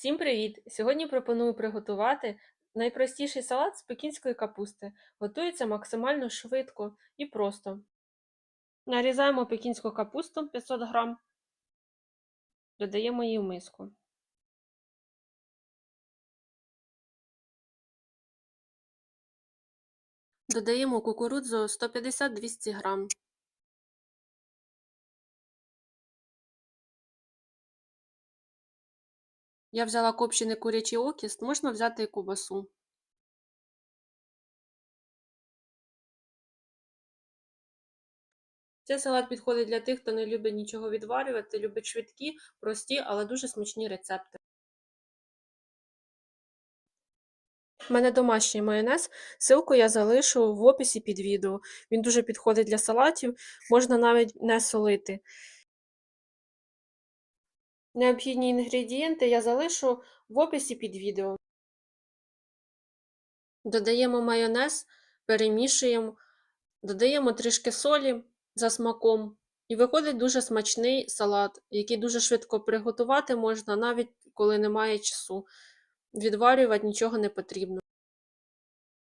Всім привіт! Сьогодні пропоную приготувати найпростіший салат з пекінської капусти. Готується максимально швидко і просто. Нарізаємо пекінську капусту 500 г, додаємо її в миску. Додаємо кукурудзу 150-200 г. Я взяла копчений курячий окіст, можна взяти і кубасу. Цей салат підходить для тих, хто не любить нічого відварювати, любить швидкі, прості, але дуже смачні рецепти. У мене домашній майонез, ссылку я залишу в описі під відео. Він дуже підходить для салатів, можна навіть не солити. Необхідні інгредієнти я залишу в описі під відео. Додаємо майонез, перемішуємо, додаємо трішки солі за смаком. І виходить дуже смачний салат, який дуже швидко приготувати можна, навіть коли немає часу. Відварювати нічого не потрібно.